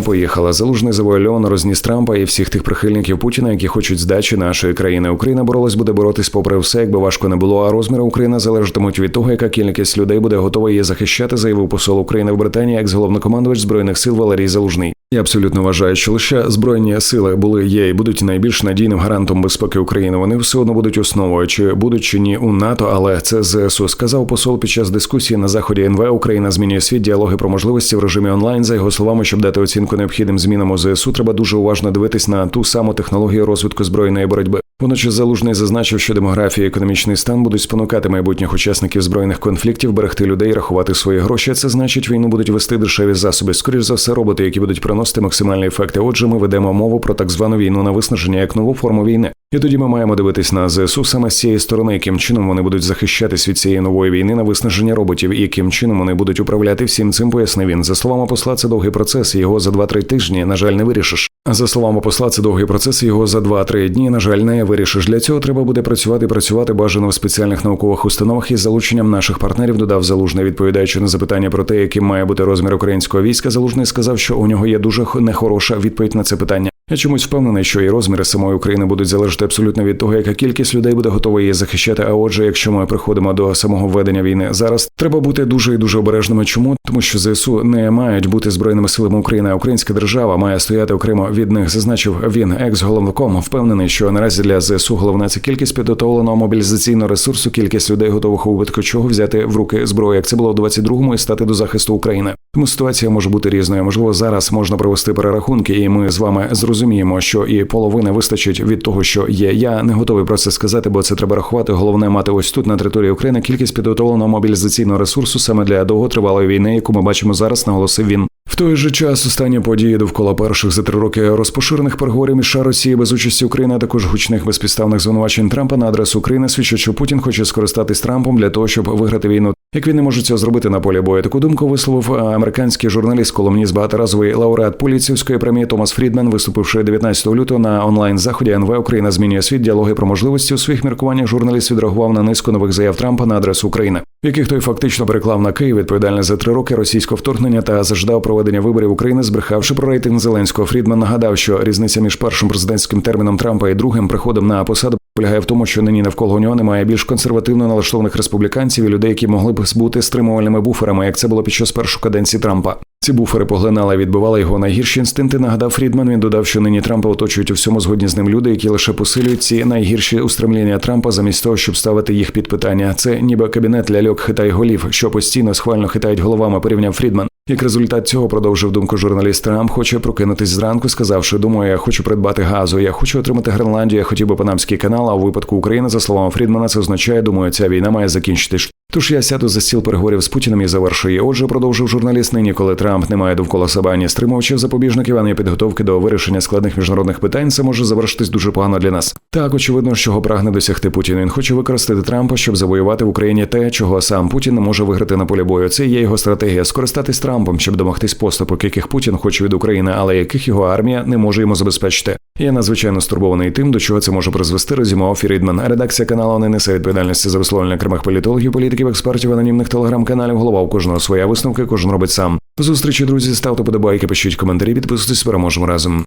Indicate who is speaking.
Speaker 1: поїхала. Залужний завуальовано розніс Трампа і всіх тих прихильників Путіна, які хочуть здачі нашої країни. Україна боролась буде боротись попри все, якби важко не було. А розміри України залежатимуть від того, яка кількість людей буде готова її захищати, заявив посол України в Британії, як головнокомандувач збройних сил Валерій Залужний. Я абсолютно вважаю, що лише збройні сили були є і будуть найбільш надійним гарантом безпеки України. Вони все одно будуть основою, чи будуть чи ні у НАТО, але це ЗСУ сказав посол під час дискусії на заході НВ Україна змінює світ діалоги про можливості в режимі онлайн. За його словами, щоб дати оцінку необхідним змінам у ЗСУ, треба дуже уважно дивитись на ту саму технологію розвитку збройної боротьби. Водночас залужний зазначив, що демографія і економічний стан будуть спонукати майбутніх учасників збройних конфліктів берегти людей, рахувати свої гроші. Це значить, війну будуть вести дешеві засоби. Скоріш за все, роботи, які будуть приносити максимальні ефекти. Отже, ми ведемо мову про так звану війну на виснаження як нову форму війни. І тоді ми маємо дивитись на ЗСУ саме з цієї сторони, яким чином вони будуть захищатись від цієї нової війни на виснаження роботів, і яким чином вони будуть управляти всім цим, пояснив він. За словами посла, це довгий процес. Його за 2-3 тижні, на жаль, не вирішиш. А за словами посла, це довгий процес. Його за 2-3 дні, на жаль, не вирішиш. Для цього треба буде працювати, працювати бажано в спеціальних наукових установах із залученням наших партнерів. Додав залужний, відповідаючи на запитання про те, яким має бути розмір українського війська. Залужний сказав, що у нього є дуже нехороша відповідь на це питання. Я чомусь впевнений, що і розміри самої України будуть залежати абсолютно від того, яка кількість людей буде готова її захищати. А отже, якщо ми приходимо до самого введення війни зараз, треба бути дуже і дуже обережними. Чому тому, що ЗСУ не мають бути збройними силами України, а українська держава має стояти окремо від них. Зазначив він, екс-головником. Впевнений, що наразі для ЗСУ головна це кількість підготовленого мобілізаційного ресурсу, кількість людей готових у чого взяти в руки зброю, як це було в 22-му і стати до захисту України. Тому ситуація може бути різною. Можливо, зараз можна провести перерахунки, і ми з вами зрозуміємо, що і половини вистачить від того, що є. Я не готовий про це сказати, бо це треба рахувати. Головне мати ось тут на території України кількість підготовленого мобілізаційного ресурсу саме для довготривалої війни, яку ми бачимо зараз, наголосив він. В той же час останні події довкола перших за три роки розпоширених переговорів між Росії без участі України, а також гучних безпідставних звинувачень Трампа на адресу України свідчать, що Путін хоче скористатись Трампом для того, щоб виграти війну. Як він не може цього зробити на полі бою, таку думку висловив американський журналіст, колумніст багаторазовий лауреат Поліцівської премії Томас Фрідман, виступивши 19 лютого на онлайн заході НВ Україна змінює світ діалоги про можливості у своїх міркуваннях. Журналіст відреагував на низку нових заяв Трампа на адресу України, в яких той фактично переклав на Київ відповідальне за три роки російського вторгнення та заждав проведення виборів України, збрехавши про рейтинг Зеленського. Фрідман нагадав, що різниця між першим президентським терміном Трампа і другим приходом на посаду полягає в тому, що нині навколо нього немає більш консервативно налаштованих республіканців і людей, які могли б бути стримувальними буферами, як це було під час першої каденції Трампа. Ці буфери поглинали і відбивали його найгірші інстинкти. Нагадав Фрідман. Він додав, що нині Трампа оточують у всьому згодні з ним люди, які лише посилюють ці найгірші устремління Трампа, замість того, щоб ставити їх під питання. Це ніби кабінет ляльок хитай голів, що постійно схвально хитають головами. Порівняв Фрідман. Як результат цього продовжив думку журналіст Трамп, хоче прокинутись зранку, сказавши, думаю, я хочу придбати газу, я хочу отримати Гренландію, я хотів би Панамський канал. А у випадку України, за словами Фрідмана, це означає, думаю, ця війна має закінчитись. Тож я сяду за стіл переговорів з Путіним і завершую. Отже, продовжив журналіст нині, коли Трамп не має довкола себе ані стримувачів запобіжників, ані підготовки до вирішення складних міжнародних питань, це може завершитись дуже погано для нас. Так, очевидно, чого прагне досягти Путін. Він хоче використати Трампа, щоб завоювати в Україні те, чого сам Путін не може виграти на полі бою. Це є його стратегія скористатись Трампом, щоб домогтись поступок, яких Путін хоче від України, але яких його армія не може йому забезпечити. Я надзвичайно стурбований тим, до чого це може призвести. Розімов Фірідман. Редакція каналу не несе відповідальності за висловлення окремих політологів, політиків, експертів, анонімних телеграм-каналів. Голова у кожного своя висновка, кожен робить сам. Зустрічі, друзі, ставте подобайки, пишіть коментарі, підписуйтесь, переможемо разом.